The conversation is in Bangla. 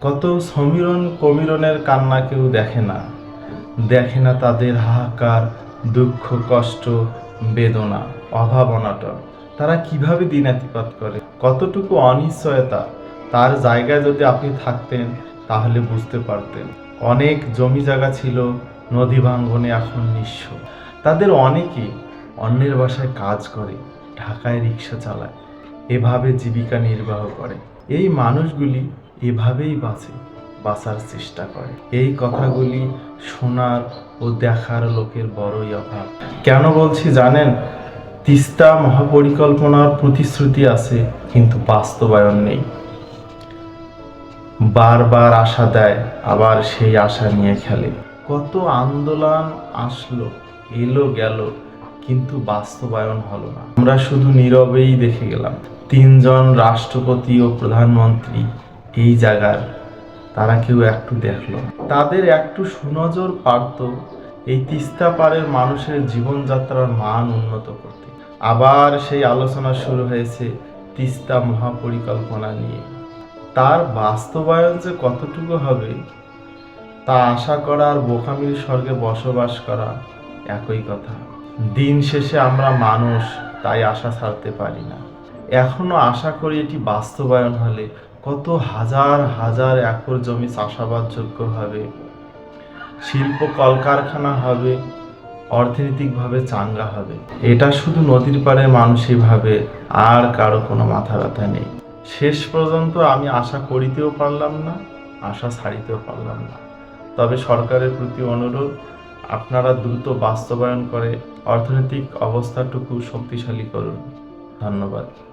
কত সমীরণ কমিরনের কান্না কেউ দেখে না। দেখে না তাদের হাহাকার, দুঃখ, কষ্ট, বেদনা অভাব অনাটন তারা কীভাবে দিনাতিপাত করে? কতটুকু অনিশ্চয়তা? তার জায়গায় যদি আপনি থাকতেন, তাহলে বুঝতে পারতেন। অনেক জমি জায়গা ছিল, নদী ভাঙ্গনে এখন নিঃস্ব। তাদের অনেকে অন্যের বাসায় কাজ করে, ঢাকায় রিক্সা চালায়, এভাবে জীবিকা নির্বাহ করে। এই মানুষগুলি এভাবেই বাঁচে, বাঁচার চেষ্টা করে। এই কথাগুলি শোনার ও দেখার লোকের বড়ই অভাব। কেন বলছি জানেন? তিস্তা মহাপরিকল্পনার প্রতিশ্রুতি আছে, কিন্তু বাস্তবায়ন নেই। বারবার আশা দেয়, আবার সেই আশা নিয়ে খেলে। কত আন্দোলন আসলো, এলো, গেল, কিন্তু বাস্তবায়ন হলো না। আমরা শুধু নীরবেই দেখে গেলাম। তিনজন রাষ্ট্রপতি ও প্রধানমন্ত্রী এই জায়গার। তারা কেউ একটু দেখল। তাদের একটু সুনজর পারত এই তিস্তা পাড়ের মানুষের জীবনযাত্রার মান উন্নত করতে। আবার সেই আলোচনা শুরু হয়েছে তিস্তা মহাপরিকল্পনা নিয়ে। তার বাস্তবায়ন যে কতটুকু হবে, তা আশা করা আর বোকামির স্বর্গে বসবাস করা একই কথা। দিন শেষে আমরা মানুষ, তাই আশা ছাড়তে পারি না। এখনও আশা করি এটি বাস্তবায়ন হলে কত হাজার হাজার একর জমি চাষাবাদযোগ্য হবে। শিল্প কলকারখানা হবে, অর্থনৈতিকভাবে চাঙ্গা হবে। এটা শুধু নদীর পাড়ে মানুষই ভাবে, আর কারও কোনো মাথা ব্যথা নেই। শেষ পর্যন্ত আমি আশা করিতেও পারলাম না, আশা ছাড়িতেও পারলাম না। তবে সরকারের প্রতি অনুরোধ, আপনারা দ্রুত বাস্তবায়ন করে অর্থনৈতিক অবস্থাটুকু শক্তিশালী করুন। ধন্যবাদ।